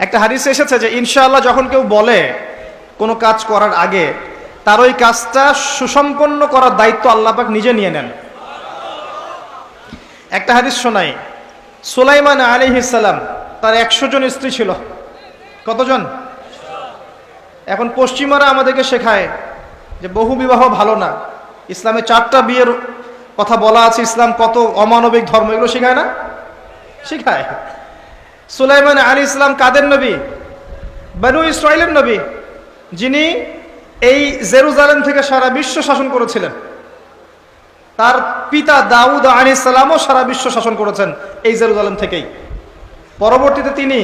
একটা হাদিসে এসেছে যে, ইনশাআল্লাহ যখন কেউ বলে কোনো কাজ করার আগে, তার ওই কাজটা সুসম্পন্ন করার দায়িত্ব আল্লাহ পাক নিজে নিয়ে নেন। একটা হাদিস শোনাই। সুলাইমান আলিহিসাল্লাম তার একশো জন স্ত্রী ছিল। কতজন? এখন পশ্চিমারা আমাদেরকে শেখায় যে, বহু বিবাহ ভালো না। ইসলামে চারটা বিয়ের কথা বলা আছে, ইসলাম কত অমানবিক ধর্ম, এগুলো শেখায় না? শেখায়। সুলাইমান আলী ইসলাম কাদের নবী? বানু ইসরায়েলের নবী, যিনি এই জেরুজালেম থেকে সারা বিশ্ব শাসন করেছিলেন। তার পিতা দাউদ আলী ইসলামও সারা বিশ্ব শাসন করেছেন এই জেরুজালেম থেকেই। পরবর্তীতে তিনি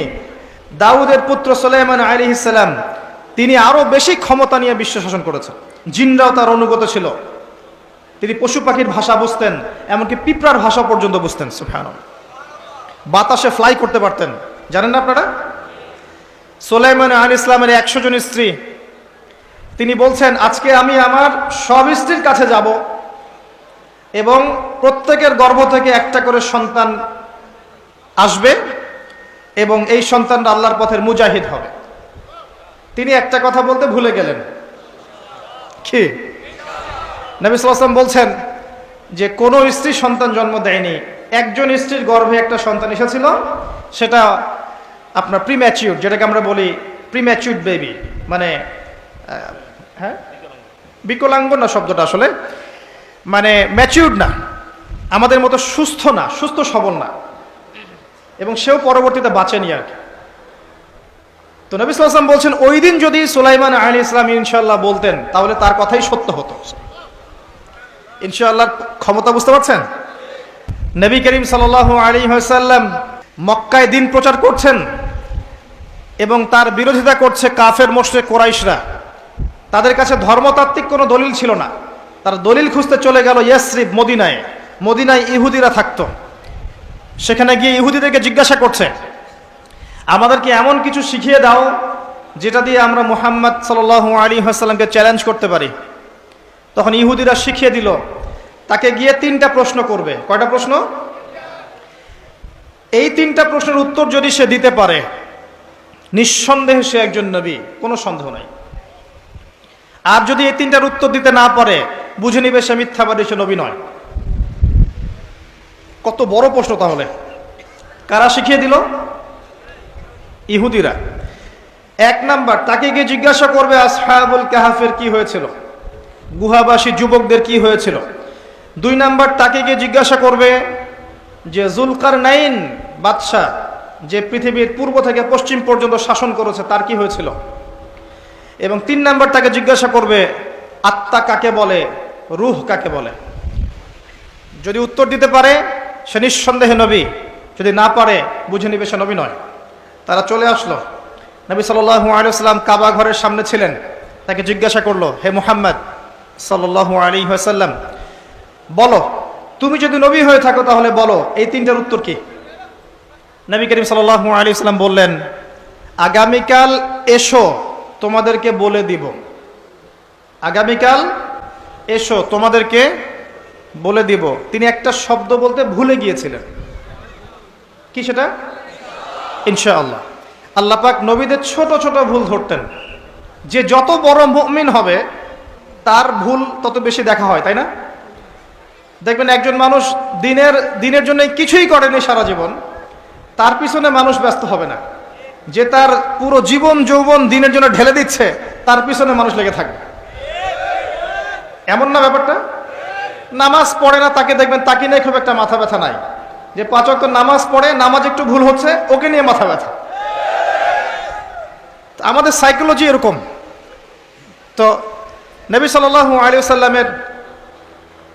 দাউদের পুত্র সুলাইমান আলী ইসলাম, তিনি আরও বেশি ক্ষমতা নিয়ে বিশ্ব শাসন করেছেন। জিনরাও তার অনুগত ছিল। তিনি পশু পাখির ভাষা বুঝতেন, এমনকি পিঁপড়ার ভাষা পর্যন্ত বুঝতেন সুফান বাতাসে ফ্লাই করতে পারতেন। জানেন না আপনারা? সোলাইমান আল ইসলামের একশো জন স্ত্রী। তিনি বলছেন, আজকে আমি আমার সব স্ত্রীর কাছে যাব এবং প্রত্যেকের গর্ভ থেকে একটা করে সন্তান আসবে এবং এই সন্তানটা আল্লাহর পথের মুজাহিদ হবে। তিনি একটা কথা বলতে ভুলে গেলেন। কি? নবী বলছেন যে, কোনো স্ত্রী সন্তান জন্ম দেয়নি একজন স্ত্রীর গর্ভে একটা সন্তান এসেছিল, সেটা আপনার প্রিম্যাচিউর যেটাকে আমরা বলি প্রিম্যাচিউর বেবি মানে হ্যাঁ? বিকলাঙ্গ না শব্দটা আসলে? মানে ম্যাচিউর না, আমাদের মতো সুস্থ না, সুস্থ সবল না। এবং সেও পরবর্তীতে বাঁচেনি আর কি। তো নবী সাল্লাম বলছেন, ওই দিন যদি সুলাইমান আলী ইসলাম ইনশাল্লাহ বলতেন, তাহলে তার কথাই সত্য হতো। ইনশাআল্লাহ, ক্ষমতা বুঝতে পারছেন? নবী করিম সাল আলী সাল্লাম মক্কায় দিন প্রচার করছেন এবং তার বিরোধিতা করছে কাফের মোশরে কোরাইশরা। তাদের কাছে ধর্মতাত্ত্বিক কোনো দলিল ছিল না। তার দলিল খুঁজতে চলে গেল ইয়াসরিফ মদিনায়। মদিনায় ইহুদিরা থাকতো। সেখানে গিয়ে ইহুদিদেরকে জিজ্ঞাসা করছে আমাদেরকে এমন কিছু শিখিয়ে দাও যেটা দিয়ে আমরা মুহাম্মদ সাল আলী হাসাল্লামকে চ্যালেঞ্জ করতে পারি? তখন ইহুদিরা শিখিয়ে দিল তাকে গিয়ে তিনটা প্রশ্ন করবে। কয়টা প্রশ্ন? এই তিনটা প্রশ্নের উত্তর যদি সে দিতে পারে, নিঃসন্দেহে সে একজন নবী, কোনো সন্দেহ নাই। আর যদি এই তিনটার উত্তর দিতে না পারে, বুঝে নিবে সে মিথ্যাবাদী সে নবী নয়। কত বড় প্রশ্ন তাহলে। কারা শিখিয়ে দিল? ইহুদিরা। এক নাম্বার, তাকে গিয়ে জিজ্ঞাসা করবে, আসহাবুল কাহাফের কি হয়েছিল? গুহাবাসী যুবকদের কি হয়েছিল? দুই নাম্বার তাকে গিয়ে জিজ্ঞাসা করবে যে জুলকার নাইন বাদশাহ, যে পৃথিবীর পূর্ব থেকে পশ্চিম পর্যন্ত শাসন করেছে, তার কি হয়েছিল? এবং তিন নাম্বার তাকে জিজ্ঞাসা করবে, আত্মা কাকে বলে, রুহ কাকে বলে? যদি উত্তর দিতে পারে, সে নিঃসন্দেহে নবী। যদি না পারে, বুঝে নিবে সে নবী নয়। তারা চলে আসলো। নবী সাল্লু আলিয়াল্লাম কাবা ঘরের সামনে ছিলেন। তাকে জিজ্ঞাসা করল, হে মুহাম্মদ সাল্লাহ আলী সাল্লাম বলো তুমি যদি নবী হয়ে থাকো তাহলে বলো এই তিনটার উত্তর কি? নবী করিম সাল্লাহ আলী ইসলাম বললেন আগামীকাল এসো তোমাদেরকে বলে দিব। আগামীকাল এসো তোমাদেরকে বলে দিব। তিনি একটা শব্দ বলতে ভুলে গিয়েছিলেন। কি সেটা? ইনশাআল্লাহ। আল্লাহ পাক নবীদের ছোট ছোট ভুল ধরতেন। যে যত বড় মুমিন হবে তার ভুল তত বেশি দেখা হয় তাই না? দেখবেন একজন মানুষ দিনের দিনের জন্য কিছুই করেনি সারা জীবন, তার পিছনে মানুষ ব্যস্ত হবে না। যে তার পুরো জীবন, যৌবন দিনের জন্য ঢেলে দিচ্ছে, তার পিছনে মানুষ লেগে থাকবে। এমন না ব্যাপারটা? নামাজ পড়ে না, তাকে দেখবেন, তাকে নিয়ে খুব একটা মাথা ব্যথা নাই। যে পাঁচ অক্ট নামাজ পড়ে, নামাজ একটু ভুল হচ্ছে, ওকে নিয়ে মাথা ব্যথা। আমাদের সাইকোলজি এরকম। তো নবী সাল্লাহ আলী সাল্লামের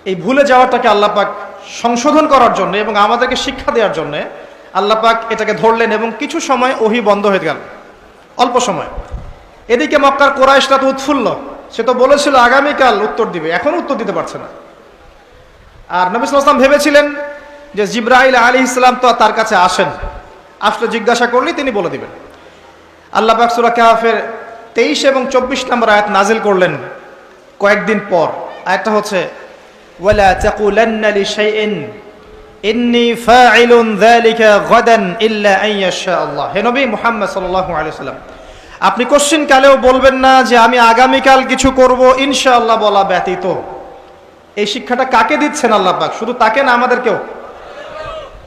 এই ভুলে যাওয়াটাকে আল্লাপাক সংশোধন করার জন্য এবং আমাদেরকে শিক্ষা দেওয়ার জন্য আল্লাপাক এটাকে ধরলেন এবং কিছু সময় ওহি বন্ধ হয়ে গেল। অল্প সময়। এদিকে মক্কার কোরাইশটা তো উৎফুল্ল। সে তো বলেছিল, আগামীকাল উত্তর দিবে। এখন উত্তর দিতে পারছে না। আর নবী সাল্লাম ভেবেছিলেন যে জিব্রাইল আলী ইসলাম তো তার কাছে আসেন। আসলে জিজ্ঞাসা করলেই তিনি বলে দিবেন। আল্লাহ বাকসুরা কাহাফের তেইশ এবং চব্বিশ নম্বর আয়াত নাজিল করলেন কয়েকদিন পর। আয়াতটা হচ্ছে ওয়ালা তাকুলান্না লিশাইইন ইন্নি ফাইলুন যালিকা গাদান ইল্লা আন ইয়াশা আল্লাহ হে নবী মুহাম্মদ সাল্লাল্লাহু আলাইহি সাল্লাম, আপনি কোশ্চিন কালেও বলবেন না যে আমি আগামীকাল কিছু করব, ইনশাআল্লাহ বলা ব্যতীত। এই শিক্ষাটা কাকে দিচ্ছেন আল্লাহ শুধু তাকে না আমাদেরকেও?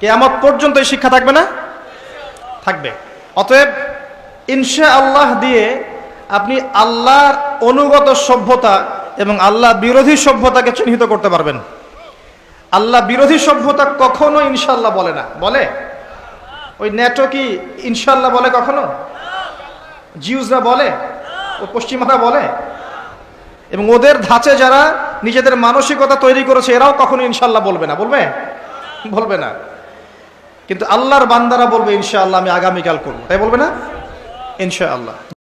কেয়ামত পর্যন্ত এই শিক্ষা থাকবে না? থাকবে। অতএব ইনশা আল্লাহ দিয়ে আপনি আল্লাহর অনুগত সভ্যতা এবং আল্লাহ বিরোধী সভ্যতাকে চিহ্নিত করতে পারবেন। আল্লাহ বিরোধী সভ্যতা কখনো ইনশাল্লাহ বলে না। বলে? ওই নেটো কি ইনশাল্লাহ বলে কখনো? জিউজরা বলে? ও পশ্চিমারা বলে? এবং ওদের ধাঁচে যারা নিজেদের মানসিকতা তৈরি করেছে, এরাও কখনো ইনশাল্লাহ বলবে না। বলবে? বলবে না। কিন্তু আল্লাহর বান্দারা বলবে, ইনশাআল্লাহ আমি আগামীকাল করব। তাই বলবে না? ইনশাআল্লাহ।